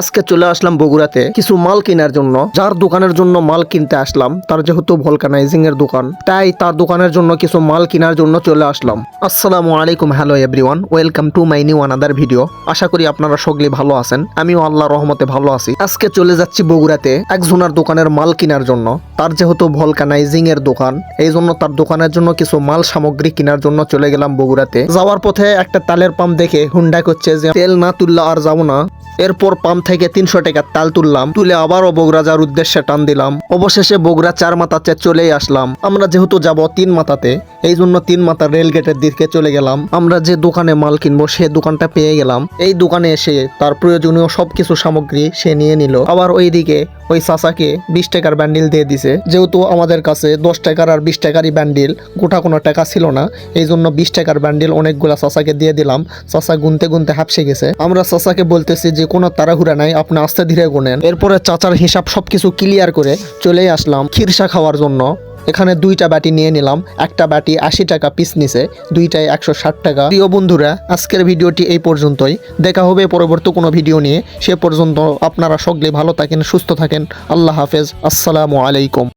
আজকে চলে আসলাম বগুড়াতে কিছু মাল কেনার জন্য। যার দোকানের জন্য মাল কিনতে আসলাম, তার যেহেতু ভলকানাইজিং এর দোকান, তাই তার দোকানের জন্য কিছু মাল কেনার জন্য চলে আসলাম। আসসালামু আলাইকুম, hello everyone, welcome to my new another video. আশা করি আপনারা সকলে ভালো আছেন, আমিও আল্লাহ রহমতে ভালো আছি। আজকে চলে যাচ্ছি বগুড়াতে একজনের দোকানের মাল কেনার জন্য, তার যেহেতু ভলকানাইজিং এর দোকান, এই জন্য তার দোকানের জন্য কিছু মাল সামগ্রী কেনার জন্য চলে গেলাম বগুড়াতে। যাওয়ার পথে একটা তালের পাম্প দেখে হুন্ডা করছে যে, তেল না তুললে আর যাব না। এরপর পাম্প থেকে তিনশো টাকার তাল তুললাম, তুলে আবারও বগুড়া যাওয়ার উদ্দেশ্যে টান দিলাম। অবশেষে বগুড়া চার মাতাতে চলেই আসলাম। আমরা যেহেতু যাব তিন মাথাতে এই জন্য তিন মাথা রেল গেটের দিকে চলে গেলাম। আমরা যে দোকানে মাল কিনবো, সে দোকানটা পেয়ে গেলাম। এই দোকানে এসে তার প্রয়োজনীয় সবকিছু সামগ্রী সে নিয়ে নিল। আবার ওইদিকে ওই চাচাকে বিশ টাকার ব্যান্ডিল দিয়ে দিছে। যেহেতু আমাদের কাছে দশ টাকার আর বিশ টাকারই ব্যান্ডিল গোটা কোনো টাকা ছিল না। এই জন্য বিশ টাকার ব্যান্ডিল অনেকগুলা চাচাকে দিয়ে দিলাম। চাচা গুনতে গুনতে হাঁপসে গেছে। আমরা চাচাকে বলতেছি যে, কোনো তাড়াহুড়া নাই, আপনি আস্তে ধীরে গুনেন। এরপরে চাচার হিসাব সবকিছু ক্লিয়ার করে চলে আসলাম খিরসা খাওয়ার জন্য। এখানে দুইটা বাটি নিয়ে নিলাম। একটা বাটি আশি টাকা পিস নিছে, দুইটায় একশো ষাট টাকা। প্রিয় বন্ধুরা, আজকের ভিডিওটি এই পর্যন্তই। দেখা হবে পরবর্তী কোনো ভিডিও নিয়ে। সে পর্যন্ত আপনারা সকলে ভালো থাকেন, সুস্থ থাকেন। আল্লাহ হাফেজ। আসসালামু আলাইকুম।